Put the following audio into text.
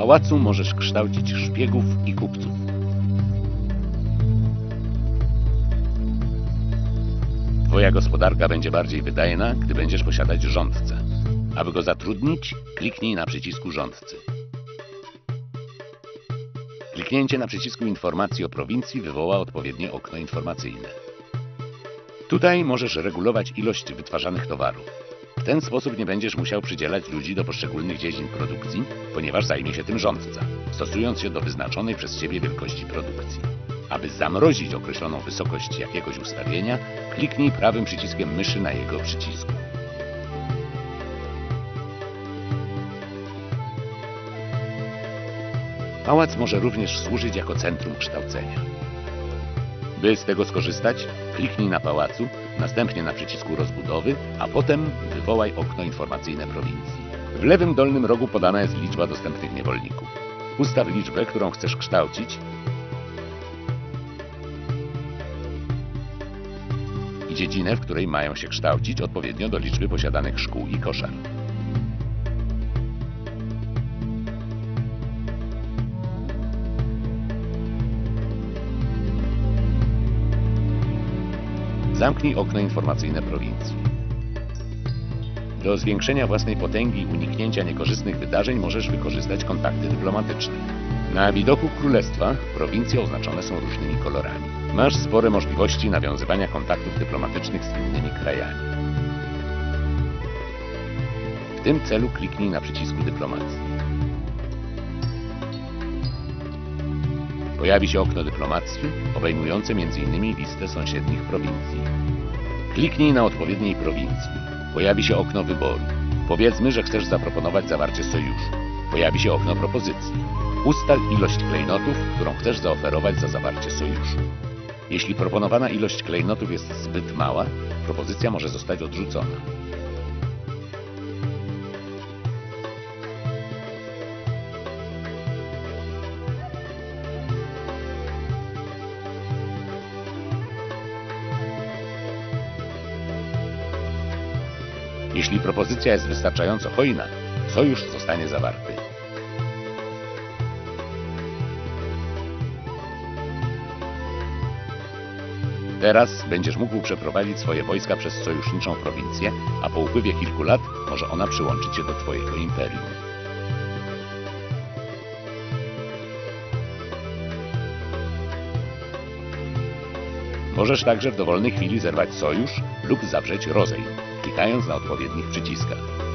pałacu możesz kształcić szpiegów i kupców. Twoja gospodarka będzie bardziej wydajna, gdy będziesz posiadać rządcę. Aby go zatrudnić, kliknij na przycisku rządcy. Kliknięcie na przycisku informacji o prowincji wywoła odpowiednie okno informacyjne. Tutaj możesz regulować ilość wytwarzanych towarów. W ten sposób nie będziesz musiał przydzielać ludzi do poszczególnych dziedzin produkcji, ponieważ zajmie się tym rządca, stosując się do wyznaczonej przez Ciebie wielkości produkcji. Aby zamrozić określoną wysokość jakiegoś ustawienia, kliknij prawym przyciskiem myszy na jego przycisku. Pałac może również służyć jako centrum kształcenia. By z tego skorzystać, kliknij na pałacu, następnie na przycisku rozbudowy, a potem wywołaj okno informacyjne prowincji. W lewym dolnym rogu podana jest liczba dostępnych niewolników. Ustaw liczbę, którą chcesz kształcić i dziedzinę, w której mają się kształcić odpowiednio do liczby posiadanych szkół i koszar. Zamknij okno informacyjne prowincji. Do zwiększenia własnej potęgi i uniknięcia niekorzystnych wydarzeń możesz wykorzystać kontakty dyplomatyczne. Na widoku królestwa prowincje oznaczone są różnymi kolorami. Masz spore możliwości nawiązywania kontaktów dyplomatycznych z innymi krajami. W tym celu kliknij na przycisku dyplomacji. Pojawi się okno dyplomacji, obejmujące m.in. listę sąsiednich prowincji. Kliknij na odpowiedniej prowincji. Pojawi się okno wyboru. Powiedzmy, że chcesz zaproponować zawarcie sojuszu. Pojawi się okno propozycji. Ustal ilość klejnotów, którą chcesz zaoferować za zawarcie sojuszu. Jeśli proponowana ilość klejnotów jest zbyt mała, propozycja może zostać odrzucona. Jeśli propozycja jest wystarczająco hojna, sojusz zostanie zawarty. Teraz będziesz mógł przeprowadzić swoje wojska przez sojuszniczą prowincję, a po upływie kilku lat może ona przyłączyć się do Twojego imperium. Możesz także w dowolnej chwili zerwać sojusz lub zawrzeć rozejm, klikając na odpowiednich przyciskach.